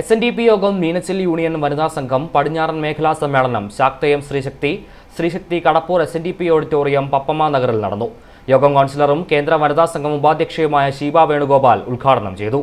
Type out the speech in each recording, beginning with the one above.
S N D P യോഗം Meenachil union വനിതാ സംഘം പടിഞ്ഞാറൻ മേഖലാ സമ്മേളനം ശാക്തയം Sreeshakthi Sreeshakthi Kadappoor S N D P auditorium Pappamma നഗറിൽ നടന്നു. യോഗം കൗൺസിലറും കേന്ദ്ര വനിതാ സംഘം ഉപാധ്യക്ഷയുമായ ഷീബ വേണുഗോപാൽ ഉദ്ഘാടനം ചെയ്തു.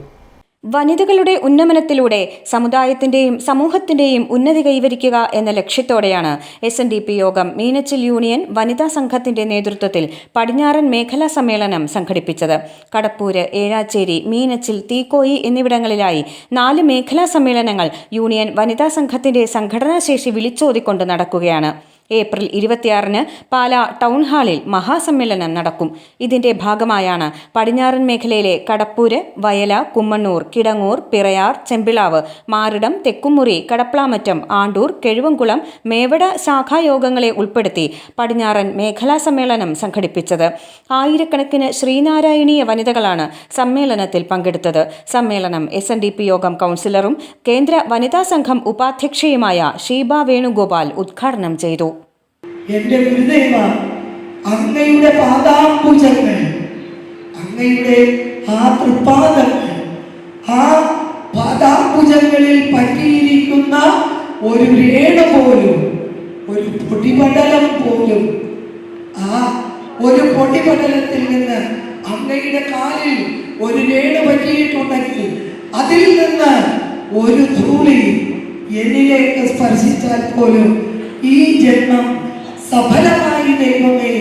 വനിതകളുടെ ഉന്നമനത്തിലൂടെ സമുദായത്തിന്റെയും സമൂഹത്തിന്റെയും ഉന്നതി കൈവരിക്കുക എന്ന ലക്ഷ്യത്തോടെയാണ് എസ് എൻ ഡി പി യോഗം മീനച്ചിൽ യൂണിയൻ വനിതാ സംഘത്തിന്റെ നേതൃത്വത്തിൽ പടിഞ്ഞാറൻ മേഖലാ സമ്മേളനം സംഘടിപ്പിച്ചത്. കടപ്പൂര് ഏഴാച്ചേരി മീനച്ചിൽ തീക്കോയി എന്നിവിടങ്ങളിലായി നാല് മേഖലാ സമ്മേളനങ്ങൾ യൂണിയൻ വനിതാ സംഘത്തിന്റെ സംഘടനാശേഷി വിളിച്ചോതിക്കൊണ്ട് നടക്കുകയാണ്. ഏപ്രിൽ ഇരുപത്തിയാറിന് പാല ടൗൺ ഹാളിൽ മഹാസമ്മേളനം നടക്കും. ഇതിന്റെ ഭാഗമായാണ് പടിഞ്ഞാറൻ മേഖലയിലെ കടപ്പൂര് വയല കുമ്മണ്ണൂർ കിടങ്ങൂർ പിറയാർ ചെമ്പിളാവ് മാറിടം തെക്കുമുറി കടപ്ലാമറ്റം ആണ്ടൂർ കെഴുവംകുളം മേവട ശാഖായോഗങ്ങളെ ഉൾപ്പെടുത്തി പടിഞ്ഞാറൻ മേഖലാ സമ്മേളനം സംഘടിപ്പിച്ചത്. ആയിരക്കണക്കിന് ശ്രീനാരായണീയ വനിതകളാണ് സമ്മേളനത്തിൽ പങ്കെടുത്തത്. സമ്മേളനം എസ് എൻ ഡി പി യോഗം കൗൺസിലറും കേന്ദ്ര വനിതാ സംഘം ഉപാധ്യക്ഷയുമായ ഷീബ വേണുഗോപാൽ ഉദ്ഘാടനം ചെയ്തു. എന്റെ ഗുരുദേവ അങ്ങയുടെ പാദാംബുജങ്ങൾ അങ്ങയുടെ ആ തൃപ്പാദങ്ങൾ ആ പാദാംബുജങ്ങളിൽ പറ്റിയിരിക്കുന്ന ഒരു രേണ പോലും ഒരു പൊടിപടലം പോലും ആ ഒരു പൊടിപടലത്തിൽ നിന്ന് അങ്ങയുടെ കാലിൽ ഒരു രേണ പറ്റിയിട്ടുണ്ടെങ്കിൽ അതിൽ നിന്ന് ഒരു ധൂളി എന്നിലേക്ക് സ്പർശിച്ചാൽ പോലും ഈ ജന്മം സഫലമായി ദൈവമേ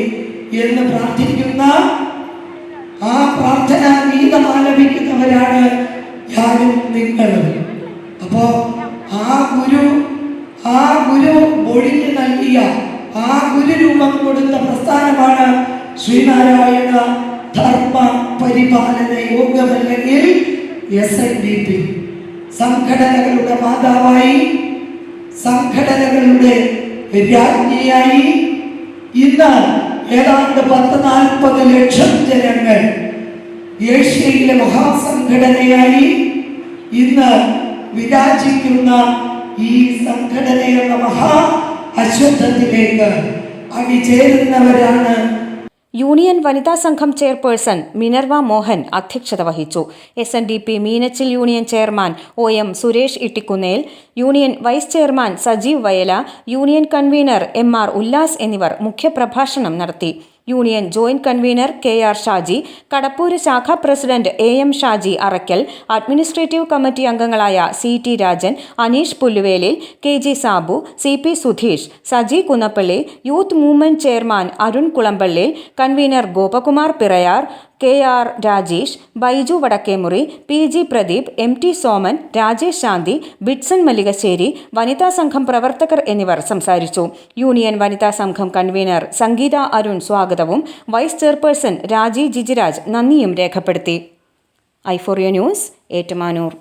എന്ന് പ്രാർത്ഥിക്കുന്ന ആ പ്രാർത്ഥന ഗീതം ആലപിക്കുന്നവരാണ് ഞാനും നിങ്ങളും. അപ്പോ ആ ഗുരു ആ ഗുരു ഒഴിഞ്ഞു നൽകിയ ആ ഗുരു രൂപം കൊടുത്ത പ്രസ്ഥാനമാണ് ശ്രീനാരായണ ധർമ്മ പരിപാലന യോഗമല്ലെങ്കിൽ എസ് എൻ ഡി പി സംഘടനകളുടെ മാതാവായി സംഘടനകളുടെ രാജ്ഞിയായി ഇന്ന് ഏതാണ്ട് പത്ത് നാൽപ്പത് ലക്ഷം ജനങ്ങൾ ഏഷ്യയിലെ മഹാസംഘടനയായി ഇന്ന് വിരാജിക്കുന്ന ഈ സംഘടനയുള്ള മഹാ അശ്വത്ഥത്തിലേക്ക് അണിചേരുന്നവരാണ് യൂണിയൻ വനിതാ സംഘം ചെയർപേഴ്സൺ മിനർവ മോഹൻ അധ്യക്ഷത വഹിച്ചു. S N D P Meenachil union chairman O M Suresh Ittikkunnel union vice chairman Sajeev Vayala union convener M R Ullas എന്നിവർ മുഖ്യപ്രഭാഷണം നടത്തി. Union joint convener K R Shaji Kadappoor ശാഖ president A M Shaji Arakkal administrative committee അംഗങ്ങളായ C T Rajan Aneesh Pulluvelil K G Sabu C P Sudheesh Saji Kunnappally youth movement chairman Arun Kulampallil convener Gopakumar Pirayar K R Rajesh Baiju Vadakkemuri P G Pradeep M T Soman Rajesh Shanthi Bittson Mallikassery വനിതാ സംഘം പ്രവർത്തകർ എന്നിവർ സംസാരിച്ചു. Union വനിതാ സംഘം convener സംഗീത അരുൺ സ്വാഗതവും vice chairperson രാജി ജിജിരാജ് നന്ദിയും രേഖപ്പെടുത്തി. ഐഫോറിയ ന്യൂസ് ഏറ്റുമാനൂർ.